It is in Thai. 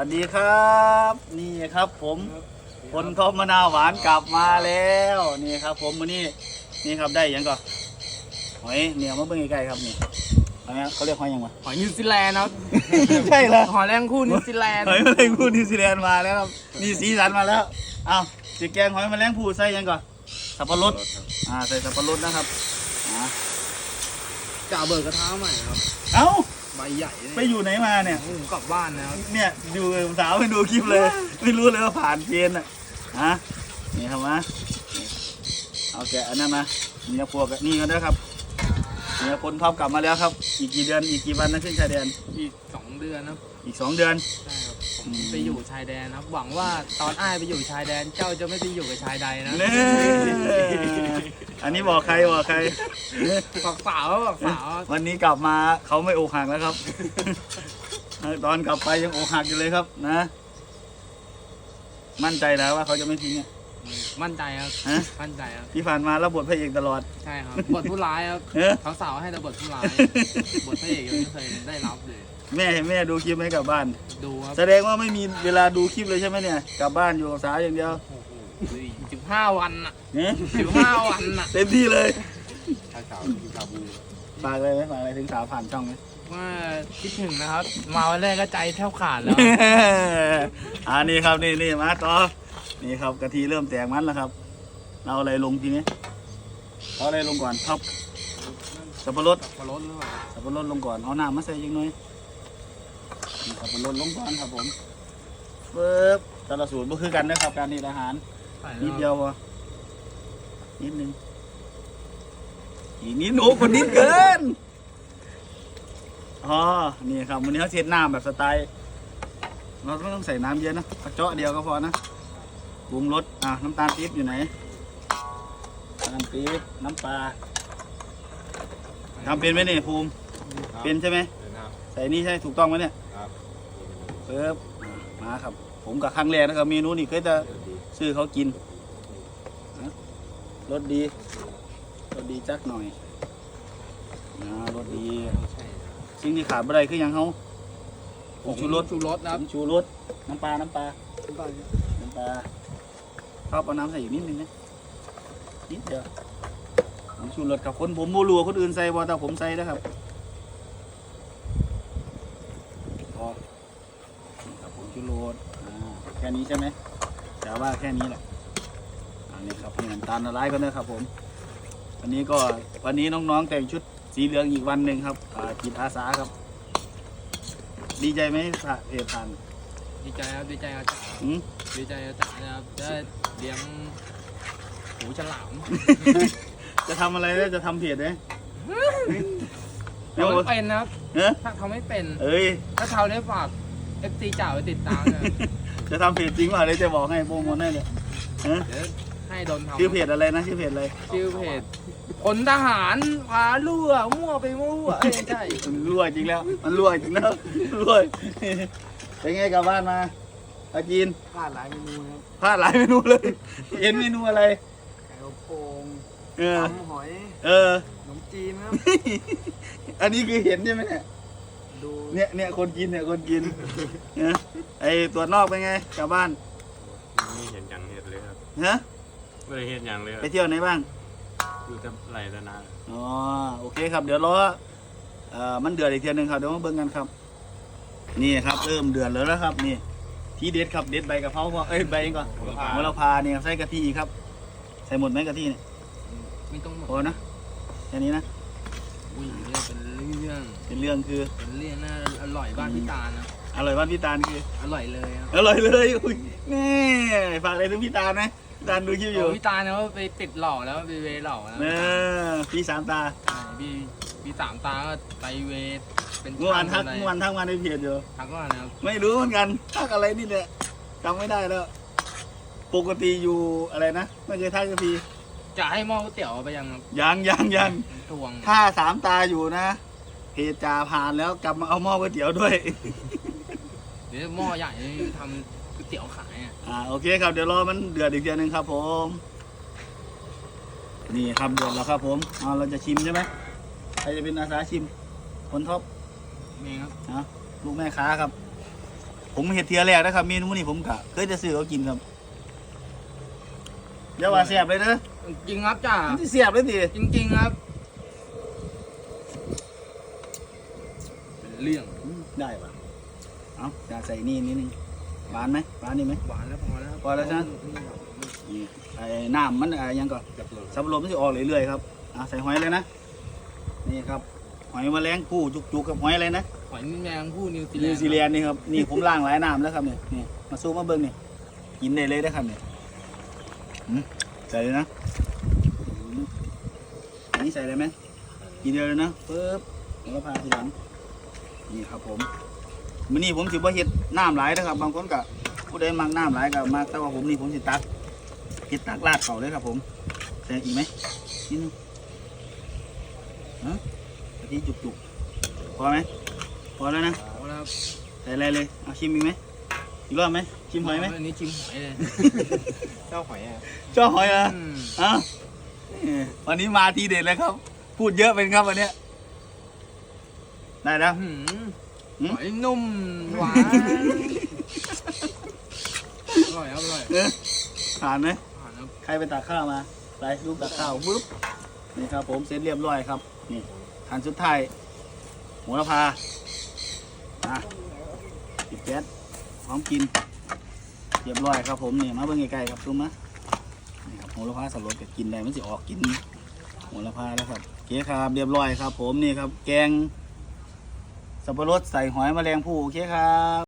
วัสดีครับ นี่ครับผมคนทบมะนาวหวานกลับมาแล้วนี่ครับ ผมวันนี้นี่ครับได้หยังก่อนหอยเนี่ยมาเบิ่งใกล้ๆครับนี่หอยเขาเรียกหอยหยังวะหอยนิวซีแลนด์ครับ ใช่แล้วหอยแรงคู่นิวซีแลนด์หอยแมลงภู่นิวซีแลนด์มาแล้วครับนี่สีสันมาแล้วเอาจิแกงหอยแมลงภู่ใส่หยังก่อนสับปะรดอ่าใส่สับปะรดนะครับอ่า จะเอาเบิร์กระทะใหม่ครับเอ้าใบใหญ่เลยไปอยู่ไหนมาเนี่ย ผมกลับบ้านนะครับเนี่ยดูสาวไปดูคลิปเลย ไม่รู้เลยว่าผ่านเกณฑ์อะฮะนี่ครับมานี่เอาแกะอันนั้นมาเมียพวกอะนี่กันด้วยครับเมียคนท็อปกลับมาแล้วครับ อีกกี่เดือนอีกกี่วันนะขึ้นชายแดนอีกสองเดือนนะครับอีกสองเดือนใช่ครับผมอืมไปอยู่ชายแดนนะครับ หวังว่าตอนอ้ายไปอยู่ชายแดนเจ้าจะไม่ไปอยู่กับชายใดนะเน่ อันนี้บอกใครบอกใครฝากสาวฝากสาววันนี้กลับมาเขาไม่อกหักแล้วครับ ตอนกลับไปยังอกหักอยู่เลยครับ นะ มั่นใจแล้วว่าเขาจะไม่ทิ้งอะ มั่นใจครับฮะ มั่นใจครับที่ผ่านมาแล้วบทพระเอกตลอด ใช่ครับบทผู้ร้ายครับเออ เขาสาวให้แต่บทผู้ร้ายบทพระเอกยังไม่เคยได้รับเลย แม่แม่ดูคลิปไหมกลับบ้าน ดูครับแสดงว่าไม่มีเวลาดูคลิปเลยใช่ไหมเนี่ย กลับบ้านอยู่กับสาวอย่างเดียว โอ้โห สิบห้าวันน่ะเนี่ยสิบห้าวันน่ะเต็มที่เลยชาเก่ากินชาบูฝากเลยไหมฝากอะไรถึงสาวผ่านช่องไหมว่าคิดถึงนะครับ มาวันแรกก็ใจแทบขาดแล้วอ่านี่ครับนี่นี่มาต่อนี่ครับกะทิเริ่มแตกมันแล้วครับ เราอะไรลงทีนี้เอาอะไรลงก่อนท็อปสับปะรดปลาลดหรือเปล่าสับปะรดลงก่อนเอาน้ำมาใส่ยังหน่อยนี่สับปะรดลงก่อนครับผมเบิบแต่ละสูตรก็คือกันนะครับการนี่อาหารใส่ นิดเดีแล้วยวพอนิดนึงอีกนิดโอ้คนนิดเกินอ๋อนี่ครับวันนี้เขาเช็ดน้ำแบบสไตล์เราไม่ต้องใส่น้ำเยอะนะกระเจาะเดียวก็พอนะปรุงรสอะน้ำตาลปี๊บอยู่ไหนน้ำตาลปี๊บน้ำปลาทำเป็นไหมเนี่ยภูมิเป็นใช่ไหมเป็นครับใส่นี่ใช่ถูกต้องไหมเนี่ยครับเปิ๊บอะมาครับ ผมกับครั้งแรกนะครับเมนูนี้เคยจะเดี๋ยวดี ซื้อเขากินนะรสดีรสดีจักหน่อยนะรสดีใช่ครับสิ่งที่ขาดไม่ได้คือหยังเขาผงชูรสชูรสนะผงชูรสน้ำปลา น้ำปลา น้ำปลาชอบเอาน้ำใส่อีกนิดนึงนะนิดเดียวผงชูรสกับคนผมโมรัวาคนอื่นใส่บ่แต่ผมใส่นะครับพอนี่ครับผงชูรสอ่าแค่นี้ใช่ไหม แต่ว่าแค่นี้แหละอันนี้ครับนี่น้ำตาลละลายกันนะครับผมวันนี้ก็วันนี้น้องๆแต่งชุดสีเหลืองอีกวันหนึ่งครับอ่าจิตอาสาครับ ดีใจไหมผ่าเพจผ่านดีใจครับดีใจครับอืมดีใจครับจ๋านะครับได้เลี้ยงหูฉลาม จะทำอะไรแล้วจะทำเพจไหมทำไม่เป็นนะครับเฮ้ยถ้าทำไม่เป็น เอ้ย ถ้าเท่าได้ฝากเอฟซีจ๋าไปติดตามนะ จะทำเพจจริงเปล่าเดี๋ยวจะบอกให้โปรโมทให้เลยฮะเดี๋ยวให้โดนทำชื่อเพจอะไรนะชื่อเพจอะไรชื่อเพจพลทหารพารั่วมั่วไปมั่วเอ้ยไม่ใช่มันรั่วจริงแล้ว มันรั่วจริงแล้วรั่วเป็นไงกลับบ้านมาอาจีนพลาดหลายเมนูครับพลาดหลายเมนูเลยเห็นเมนูอะไรไก่อบโป่งเออตำหอยเออขนมจีนครับ อันนี้คือเห็นใช่ไหมเนี่ย ดูเนี่ยเนี่ยคนกินเนี่ยคนกินเนี่ยไอตัวนอกเป็นไงกลับบ้านไม่เห็นอย่างเห็ดเลยครับฮะไม่ได้เห็นอย่างเลยครับไปเที่ยวไหนบ้างอยู่แต่ไรแต่นาอ๋อโอเคครับ เดี๋ยวรอเอ่อมันเดือดอีกเทียหนึงครับเดี๋ยวมาเบิ่งกันครับ นี่ครับเริ่มเดือดแล้วนะครับ นี่ ที่เด็ดครับเด็ดใบกะเพราพ่อเอ้ยใบเองก่อนโหระพาเนี่ยใส่กะทิอีกครับ ใส่หมดไหมกะทิเนี่ยไม่ต้องหมดพอนะแค่นี้นะอุ้ยเนี่ยเป็นเรื่องเป็นเรื่องคือเป็นเรื่องน่าอร่อยบ้านพี่ตาลนะอร่อยบ้านพี่ตาลคือ อร่อยเลยครับอร่อยเลยอุ้ยนี่ฝากอะไรถึงพี่ตาลไหมพี่ตาลดูคลิปอยู่โอ้พี่ตาลเนี่ยไปติดหล่อแล้วไปเวหล่อแล้วเออพี่สามตาใช่พี่พี่สามตาก็ไปเวเป็นเมื่อวานทักช่างเมื่อวานทักมาในเพจอยู่ทักว่านะครับไม่รู้เหมือนกันทักอะไรนี่แหละจำไม่ได้แล้ว ปกติอยู่อะไรนะไม่ใช่ทักกะทีจะให้หม้อก๋วยเตี๋ยวไปยังครับยังยังยังทวงถ้าสามตาอยู่นะเพ จจ่าผ่านแล้วกลับมาเอาหม้อก๋วยเตี๋ยวด้วย เดี๋ยวหม้อใหญ่ทำก๋วยเตี๋ยวขายอะอ่าโอเคครับเดี๋ยวรอมันเดือดอีกเทีนึงครับผม นี่ครับเดือดแล้วครับผมเอาเราจะชิมใช่ไหมใครจะเป็นอาสาชิม คนท็อปนี่ครับนะลูกแม่ค้าครับ ผมเห็ดเทียแรกนะครับเมนูนี้ผมกะเคยจะซื้อเขากินครับอย่าว่าแสบเลยนะจริงครับจ้ามันที่แสบเลยดิจริงๆครับ เป็นเรื่องอืมได้ปะเอาอยากใส่นี่นิดนึงหวานไหมหวานนี่ไหม หวานแล้วพอแล้วพอแล้วใช่ไหม นี่ไอ้น้ำมันอะไรยังก่อนจับเลยสับปะรดมันจะออกเรื่อยๆครับอะใส่หอยเลยนะ นี่ครับ หอยแมลงภู่จุกๆกับหอยอะไรนะ หอยแมงผู้นิวซีแลนินวด์ซีแลนด์นี่ครับ นี่ผมล้างหลายน้ำแล้วครับนี่นี่มาซูมมาเบิ้งนี่กินได้เลยนะครับนี่อืมใส่เลยนะอืมอันนี้ใส่เลยไหมกินเดียวเลยนะปึ๊บแล้วก็พาทีหลัง นี่ครับผมมื้อนี้ผมสิบ่เฮ็ดน้ำหลายนะครับ บางคนก็ผู้ใดมักน้ำหลายก็มากแต่ว่าผมนี่ผมสิตักเฮ็ดตักราดเขาเลยครับผมใส่อีกไหมนิดนึงฮะกะทิจุกๆพอไหมพอแล้วนะเอาแล้วครับใส่อะไรเลยเอาชิมอีกไหมอีกรอบไหมชิมหอยไหมอันนี้ชิมหอยเลยเจ้าหอยอะชอบหอยเหรออืมอ้าวนี่วันนี้มาทีเด็ดเลยครับ พูดเยอะเป็นครับวันเนี้ย ได้แล้ว หืมหืม หอยนุ่มหวานอร่อยครับอร่อยเออผ่านไหมหวานครับใครไปตักข้าวมาไปลูกตักข้าวปุ๊บนี่ครับ ผมเสร็จเรียบร้อยครับ นี่ทานสุดท้ายโหระพาอะปิดแก๊สพร้อมกิน เรียบร้อยครับ ผมนี่มาเบิ่งไกลๆครับซุ้มนะนี่ครับโหระพาสลดก็กินได้มันสิออกกินโหระพาแล้วครับโอเคครับ เรียบร้อยครับ ผมนี่ครับ แกง สับปะรดใส่หอยแมลงภู่โอเคครับ